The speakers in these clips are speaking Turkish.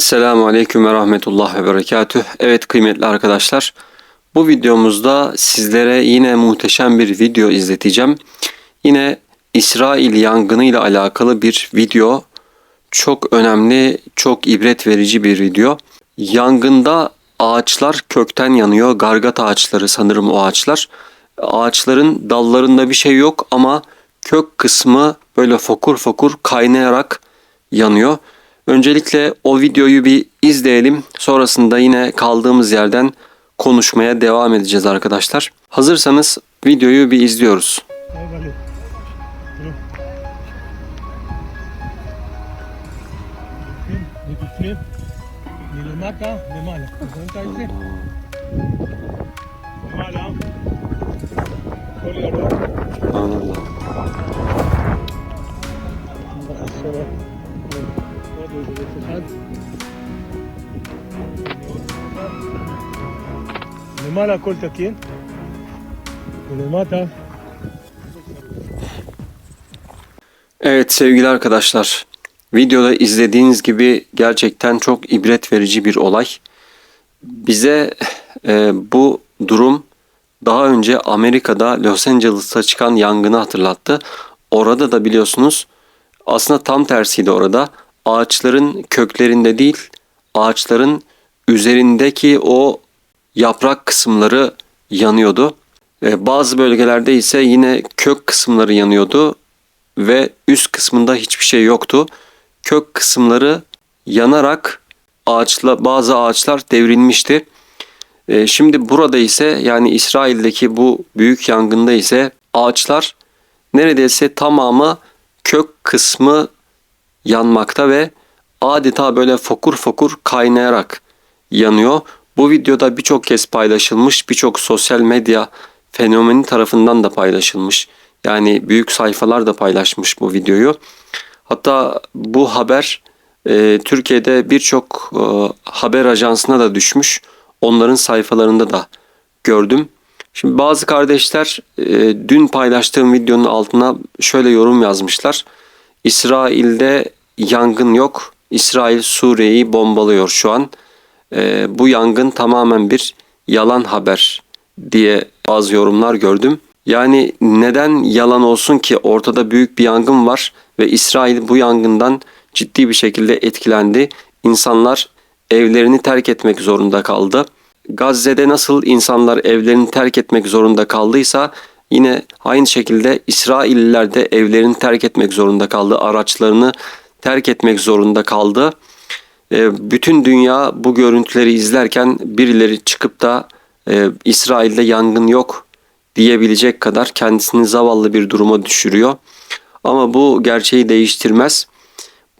Esselamu Aleyküm ve Rahmetullah ve Berekatüh. Evet kıymetli arkadaşlar, bu videomuzda sizlere yine muhteşem bir video izleteceğim. Yine İsrail yangını ile alakalı bir video. Çok önemli, çok ibret verici bir video. Yangında ağaçlar kökten yanıyor. Gargat ağaçları sanırım o ağaçlar. Ağaçların dallarında bir şey yok ama kök kısmı böyle fokur fokur kaynayarak yanıyor. Öncelikle o videoyu bir izleyelim. Sonrasında yine kaldığımız yerden konuşmaya devam edeceğiz arkadaşlar. Hazırsanız videoyu bir izliyoruz. Vale. מבפנים, מלמטה למעלה. אתה רואה את זה? למעלה. הכל ירוק. עוד איזה עץ אחד. למעלה הכל תקין. ולמטה Evet sevgili arkadaşlar, videoda izlediğiniz gibi gerçekten çok ibret verici bir olay. Bize e, bu durum daha önce Amerika'da Los Angeles'ta çıkan yangını hatırlattı. Orada da biliyorsunuz aslında tam tersiydi orada. Ağaçların köklerinde değil, ağaçların üzerindeki o yaprak kısımları yanıyordu. E, bazı bölgelerde ise yine kök kısımları yanıyordu ve üst kısmında hiçbir şey yoktu. Kök kısımları yanarak ağaçla bazı ağaçlar devrilmişti. E, şimdi burada ise yani İsrail'deki bu büyük yangında ise ağaçlar neredeyse tamamı kök kısmı yanmakta ve adeta böyle fokur fokur kaynayarak yanıyor. Bu videoda birçok kez paylaşılmış, birçok sosyal medya fenomeni tarafından da paylaşılmış. Yani büyük sayfalar da paylaşmış bu videoyu. Hatta bu haber e, Türkiye'de birçok e, haber ajansına da düşmüş. Onların sayfalarında da gördüm. Şimdi bazı kardeşler e, dün paylaştığım videonun altına şöyle yorum yazmışlar. İsrail'de yangın yok. İsrail Suriye'yi bombalıyor şu an. E, bu yangın tamamen bir yalan haber diye bazı yorumlar gördüm. Yani neden yalan olsun ki ortada büyük bir yangın var ve İsrail bu yangından ciddi bir şekilde etkilendi. İnsanlar evlerini terk etmek zorunda kaldı. Gazze'de nasıl insanlar evlerini terk etmek zorunda kaldıysa yine aynı şekilde İsrailliler de evlerini terk etmek zorunda kaldı. Araçlarını terk etmek zorunda kaldı. E, bütün dünya bu görüntüleri izlerken birileri çıkıp da e, İsrail'de yangın yok diyebilecek kadar kendisini zavallı bir duruma düşürüyor. Ama bu gerçeği değiştirmez.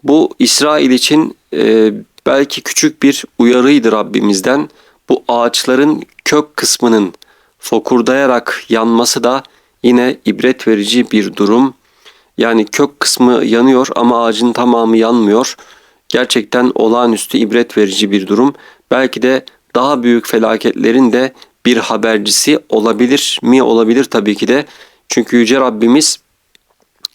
Bu İsrail için e, belki küçük bir uyarıydı Rabbimizden. Bu ağaçların kök kısmının fokurdayarak yanması da yine ibret verici bir durum. Yani kök kısmı yanıyor ama ağacın tamamı yanmıyor. Gerçekten olağanüstü ibret verici bir durum. Belki de daha büyük felaketlerin de bir habercisi olabilir mi? Olabilir tabii ki de. Çünkü Yüce Rabbimiz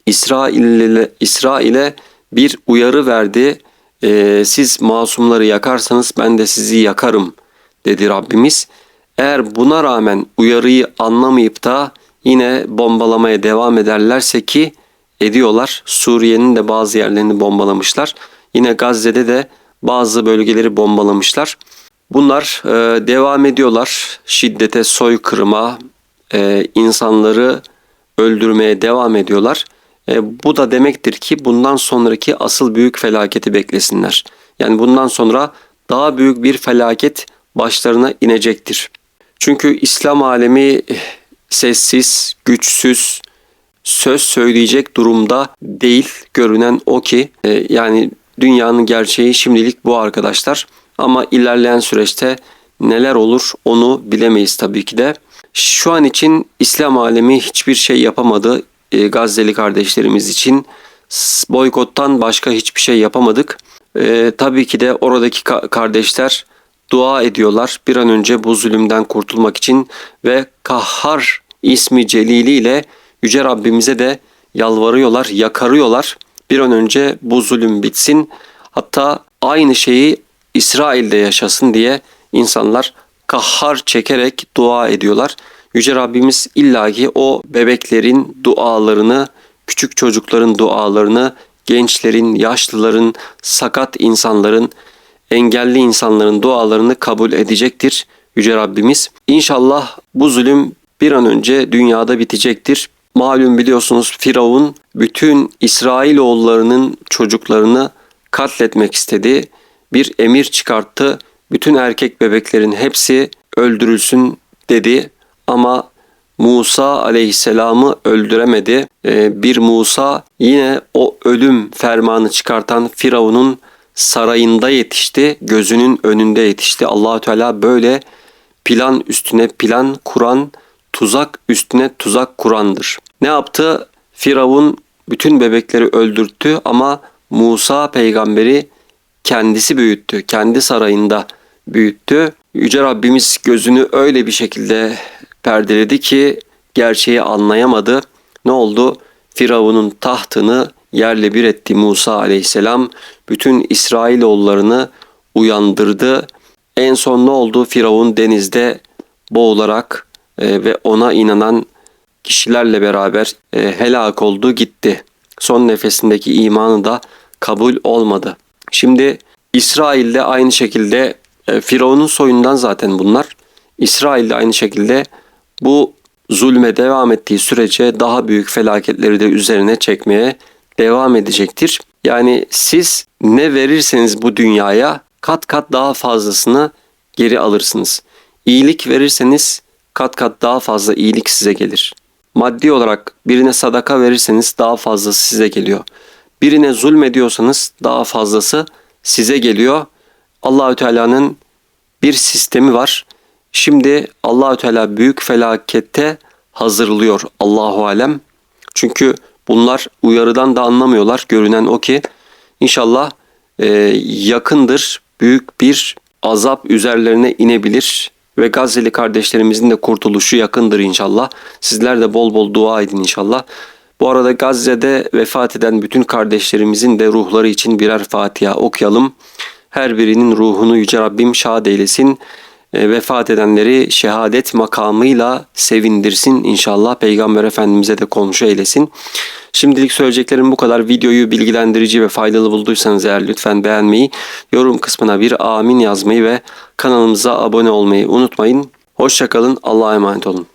İsrail'e İsrail'e bir uyarı verdi. Ee, siz masumları yakarsanız ben de sizi yakarım dedi Rabbimiz. Eğer buna rağmen uyarıyı anlamayıp da yine bombalamaya devam ederlerse ki ediyorlar. Suriye'nin de bazı yerlerini bombalamışlar. Yine Gazze'de de bazı bölgeleri bombalamışlar. Bunlar e, devam ediyorlar şiddete, soykırıma, e, insanları öldürmeye devam ediyorlar. E, bu da demektir ki bundan sonraki asıl büyük felaketi beklesinler. Yani bundan sonra daha büyük bir felaket başlarına inecektir. Çünkü İslam alemi sessiz, güçsüz, söz söyleyecek durumda değil. Görünen o ki e, yani dünyanın gerçeği şimdilik bu arkadaşlar. Ama ilerleyen süreçte neler olur onu bilemeyiz tabii ki de. Şu an için İslam alemi hiçbir şey yapamadı e, Gazze'li kardeşlerimiz için. Boykottan başka hiçbir şey yapamadık. E, tabii ki de oradaki ka- kardeşler dua ediyorlar bir an önce bu zulümden kurtulmak için ve Kahhar ismi celiliyle Yüce Rabbimize de yalvarıyorlar, yakarıyorlar. Bir an önce bu zulüm bitsin. Hatta aynı şeyi İsrail'de yaşasın diye insanlar kahhar çekerek dua ediyorlar. Yüce Rabbimiz illaki o bebeklerin dualarını, küçük çocukların dualarını, gençlerin, yaşlıların, sakat insanların, engelli insanların dualarını kabul edecektir Yüce Rabbimiz. İnşallah bu zulüm bir an önce dünyada bitecektir. Malum biliyorsunuz Firavun bütün İsrailoğullarının çocuklarını katletmek istedi. Bir emir çıkarttı. Bütün erkek bebeklerin hepsi öldürülsün dedi. Ama Musa aleyhisselamı öldüremedi. Ee, bir Musa yine o ölüm fermanı çıkartan Firavun'un sarayında yetişti, gözünün önünde yetişti. Allahü Teala böyle plan üstüne plan kuran, tuzak üstüne tuzak kurandır. Ne yaptı? Firavun bütün bebekleri öldürttü ama Musa peygamberi kendisi büyüttü. Kendi sarayında büyüttü. Yüce Rabbimiz gözünü öyle bir şekilde perdeledi ki gerçeği anlayamadı. Ne oldu? Firavun'un tahtını yerle bir etti Musa aleyhisselam. Bütün İsrailoğullarını uyandırdı. En son ne oldu? Firavun denizde boğularak e, ve ona inanan kişilerle beraber e, helak oldu gitti. Son nefesindeki imanı da kabul olmadı. Şimdi İsrail'de aynı şekilde e, Firavun'un soyundan zaten bunlar. İsrail'de aynı şekilde bu zulme devam ettiği sürece daha büyük felaketleri de üzerine çekmeye devam edecektir. Yani siz ne verirseniz bu dünyaya kat kat daha fazlasını geri alırsınız. İyilik verirseniz kat kat daha fazla iyilik size gelir. Maddi olarak birine sadaka verirseniz daha fazlası size geliyor. Birine zulmediyorsanız daha fazlası size geliyor. Allahü Teala'nın bir sistemi var. Şimdi Allahü Teala büyük felakette hazırlıyor Allahu alem. Çünkü bunlar uyarıdan da anlamıyorlar. Görünen o ki inşallah e, yakındır büyük bir azap üzerlerine inebilir ve Gazze'li kardeşlerimizin de kurtuluşu yakındır inşallah. Sizler de bol bol dua edin inşallah. Bu arada Gazze'de vefat eden bütün kardeşlerimizin de ruhları için birer Fatiha okuyalım. Her birinin ruhunu Yüce Rabbim şad eylesin. E, vefat edenleri şehadet makamıyla sevindirsin inşallah. Peygamber Efendimiz'e de komşu eylesin. Şimdilik söyleyeceklerim bu kadar. Videoyu bilgilendirici ve faydalı bulduysanız eğer lütfen beğenmeyi, yorum kısmına bir amin yazmayı ve kanalımıza abone olmayı unutmayın. Hoşçakalın. Allah'a emanet olun.